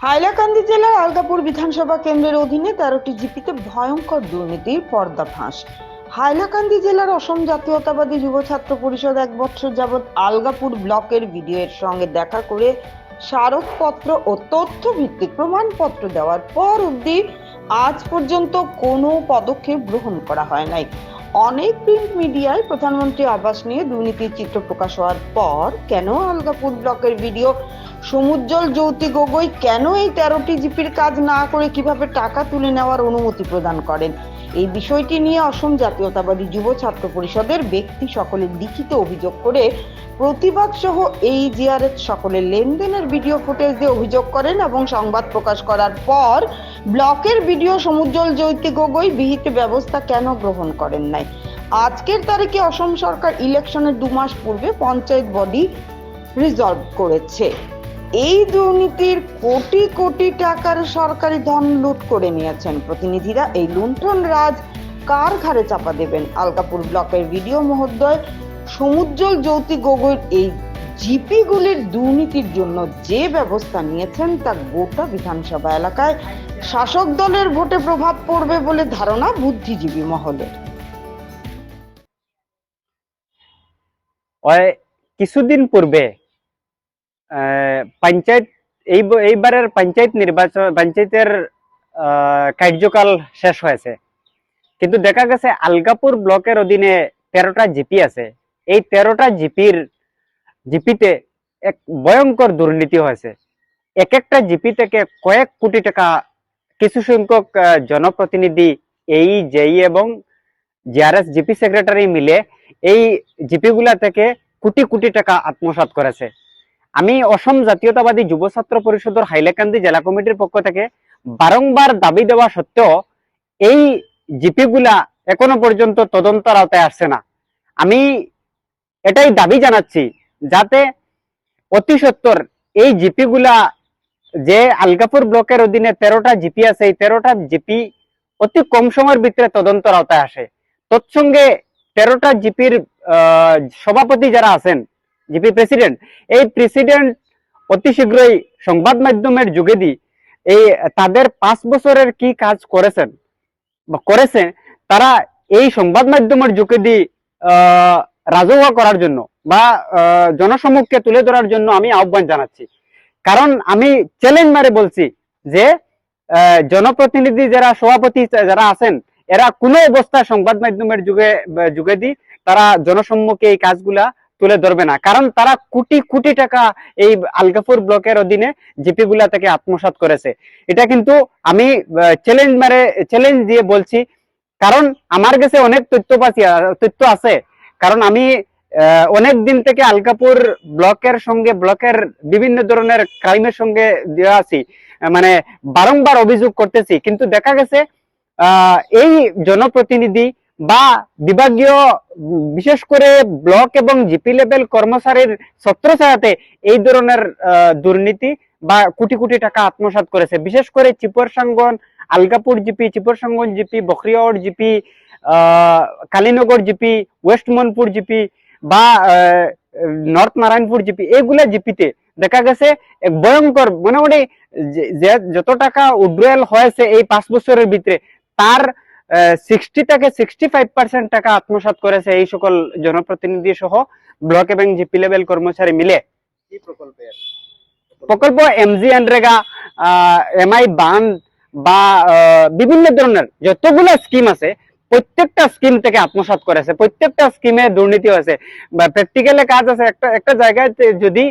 হাইলাকান্দি জেলার আলগাপুর বিধানসভা কেন্দ্রের অধীনে তেরোটি জিপিতে ভয়ঙ্কর দুর্নীতির পর্দাফাঁস হাইলাকান্দি জেলার অসম জাতীয়তাবাদী যুব ছাত্র পরিষদ এক বছর যাবৎ আলগাপুর ব্লকের ভিডিওর সঙ্গে দেখা করে স্মারকপত্র ও তথ্য ভিত্তিক প্রমাণপত্র দেওয়ার পর অবধি আজ পর্যন্ত কোনো পদক্ষেপ গ্রহণ করা হয় নাই। অনেক প্রিন্ট মিডিয়ায় প্রধানমন্ত্রী আবাস নিয়ে দুর্নীতির চিত্র প্রকাশ হওয়ার পর কেন আলগাপুর ব্লকের ভিডিও সমুজ্জ্বল জ্যোতি গগৈ কেন এই তেরোটি জিপির কাজ না করে কীভাবে টাকা তুলে নেওয়ার অনুমতি প্রদান করেন? এই বিষয়টি নিয়ে অসম জাতীয়তাবাদী যুব ছাত্র পরিষদের ব্যক্তি সকলের লিখিত অভিযোগ করে প্রতিবাদ সহ এই জিআরএস সকলের লেনদেনের ভিডিও ফুটেজ দিয়ে অভিযোগ করেন এবং সংবাদ প্রকাশ করার পর ব্লকের ভিডিও সমুজ্জ্বল জ্যোতি গগৈ বিহিত ব্যবস্থা কেন গ্রহণ করেন নাই? আজকের তারিখে অসম সরকার ইলেকশনের দু মাস পূর্বে পঞ্চায়েত বডি রিজলভ করেছে। এই দুর্নীতির কোটি কোটি টাকার সরকারি ধন লুট করে নিয়েছেন প্রতিনিধিরা। এই লুণ্ঠন রাজ কার ঘাড়ে চাপা দেবেন? আলকাপুর ব্লকের ভিডিও মহোদয় সমুজ্জ্বল জ্যোতি গগৈর এই জিপিগুলির দুর্নীতির জন্য যে ব্যবস্থা নিয়েছেন তা গোটা বিধানসভা এলাকায় শাসক দলের ভোটে প্রভাব পড়বে বলে ধারণা বুদ্ধিজীবী মহলের। কিছুদিন পূর্বে পঞ্চায়েত, এই এইবারের পঞ্চায়েত নির্বাচন, পঞ্চায়েতের কার্যকাল শেষ হয়েছে। কিন্তু দেখা গেছে আলগাপুর ব্লকের অধীনে তেরোটা জিপি আছে। এই তেরোটা জিপির, জিপিতে এক ভয়ঙ্কর দুর্নীতি হয়েছে। এক একটা জিপি থেকে কয়েক কোটি টাকা, কিছু সংখ্যক জনপ্রতিনিধি এই জেই এবং জিআরএস জিপি সেক্রেটারি মিলে এই জিপি গুলা থেকে কোটি কোটি টাকা আত্মসাৎ করেছে। আমি অসম জাতীয়তাবাদী যুব ছাত্র পরিষদের হাইলাকান্দি জেলা কমিটির পক্ষ থেকে বারংবার দাবি দেওয়া সত্ত্বেও এই জিপি গুলা এখনও পর্যন্ত তদন্তের আওতায় আসছে না। আমি এটাই দাবি জানাচ্ছি যাতে অতি সত্তর এই জিপি গুলা যে আলগাপুর ব্লকের অধীনে তেরোটা জিপি আছে, এই তেরোটা জিপি অতি কম সময়ের ভিতরে তদন্তের আওতায় আসে। তৎসঙ্গে তেরোটা জিপির সভাপতি যারা আছেন জিপি প্রেসিডেন্ট। এই প্রেসিডেন্ট অতি শীঘ্রই সংবাদ মাধ্যমের যুগেদি এই তাদের পাঁচ বছরের কি কাজ করেছেন বা করেছে তারা এই সংবাদ মাধ্যমের যুগেদি আহ, রাজহুয়া করার জন্য বা জনসমক্ষে তুলে ধরার জন্য আমি আহ্বান জানাচ্ছি। কারণ আমি চ্যালেঞ্জ মারে বলছি যে জনপ্রতিনিধি যারা সভাপতি যারা আছেন এরা কোনো অবস্থায় সংবাদ মাধ্যমের যুগে যুগেদি তারা জনসম্মুখে এই কাজগুলা তুলে ধরবে না। কারণ তারা কোটি কোটি টাকা এই আলগাপুর ব্লকের অধীনে জিপি গুলা থেকে আত্মসাৎ করেছে। এটা কিন্তু আমি চ্যালেঞ্জ মারে চ্যালেঞ্জ দিয়ে বলছি, কারণ আমার কাছে অনেক তথ্য পাচ্ছি তথ্য আছে। কারণ আমি অনেক দিন থেকে আলকাপুর ব্লকের সঙ্গে ব্লকের বিভিন্ন ধরনের ক্রাইমের সঙ্গে দেওয়া আছি। মানে বারংবার অভিযোগ করতেছি। কিন্তু দেখা গেছে এই জনপ্রতিনিধি বা বিভাগীয়, বিশেষ করে ব্লক এবং জিপি লেভেল কর্মচারীর ছত্রছায়াতে এই ধরনের দুর্নীতি বা কোটি কোটি টাকা আত্মসাৎ করেছে। বিশেষ করে Chipor Sangan, Algapur GP, Chipor Sangan GP Bakhriyawar GP Kalinagar GP, west Manpur GP বা নর্থ নারায়ণপুর জিপি এইগুলা জিপিতে দেখা গেছে ভয়ঙ্কর, মোটামুটি যত টাকা উড্রয়াল হয়েছে এই পাঁচ বছরের ভিতরে, তার সিক্সটি থেকে সিক্সটি ফাইভ পার্সেন্ট টাকা আত্মসাৎ করেছে এই সকল জনপ্রতিনিধি সহ ব্লক এবং জিপি লেভেল কর্মচারী মিলে। প্রকল্পে এমজি এনরেগা এমআই বান্ড বা বিভিন্ন ধরনের যতগুলো স্কিম আছে প্রত্যেকটা স্কিম থেকে আত্মসাৎ করেছে। প্রত্যেকটা স্কিমে দুর্নীতি হয়েছে বা প্র্যাকটিক্যালে কাজ আছে একটা একটা জায়গায় যদি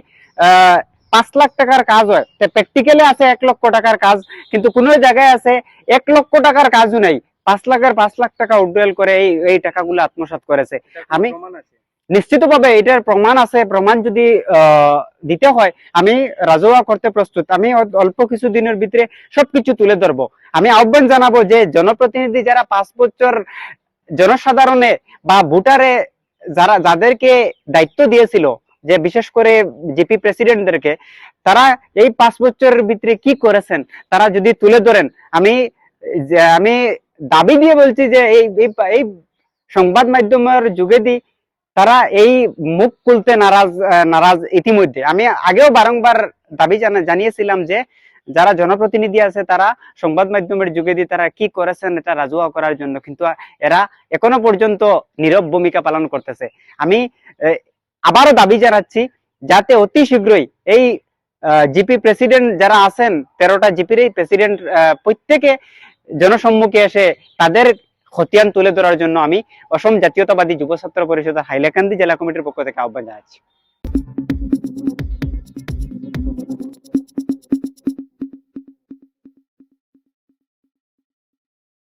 পাঁচ লাখ টাকার কাজ হয় প্র্যাকটিক্যালে আছে এক লক্ষ টাকার কাজ কিন্তু কোনো জায়গায় আছে এক লক্ষ টাকার কাজও নাই। পাঁচ লাখের পাঁচ লাখ টাকা উড্ডয়ল করে এই এই টাকাগুলো আত্মসাৎ করেছে। আমি- প্রমাণ আছে? নিশ্চিতভাবে এটার প্রমাণ আছে প্রমাণ যদি দিতে হয় আমি রাজহুয়া করতে প্রস্তুত। আমি অল্প কিছু দিনের ভিতরে সবকিছু তুলে ধরবো। আমি আহ্বান জানাব যে জনপ্রতিনিধি যারা পাঁচ বছর জনসাধারণে বা ভোটারে যারা যাদেরকে দায়িত্ব দিয়েছিল যে বিশেষ করে জিপি প্রেসিডেন্টদেরকে তারা এই পাঁচ বছরের ভিতরে কি করেছেন তারা যদি তুলে ধরেন আমি আমি দাবি দিয়ে বলছি যে এই, এই- সংবাদ মাধ্যমের যুগেদি তারা এই মুখ খুলতে নারাজ নারাজ ইতিমধ্যে। আমি আগেও বারংবার দাবি জানা- জানিয়েছিলাম যে যারা জনপ্রতিনিধি আছে তারা সংবাদ মাধ্যমের যুগে দিয়ে তারা কি করেছেন এটা রাজুয়া করার জন্য। কিন্তু এরা এখনও পর্যন্ত নীরব ভূমিকা পালন করতেছে। আমি আবারও দাবি জানাচ্ছি, যাতে অতি শীঘ্রই এই জিপি প্রেসিডেন্ট যারা আছেন, তেরোটা জিপির এই প্রেসিডেন্ট প্রত্যেকে জনসম্মুখে এসে তাদের খতিয়ান তুলে ধরার জন্য আমি অসম জাতীয়তাবাদী যুব ছাত্র পরিষদের হাইলাকান্দি জেলা কমিটির পক্ষ থেকে আহ্বান জানাচ্ছি।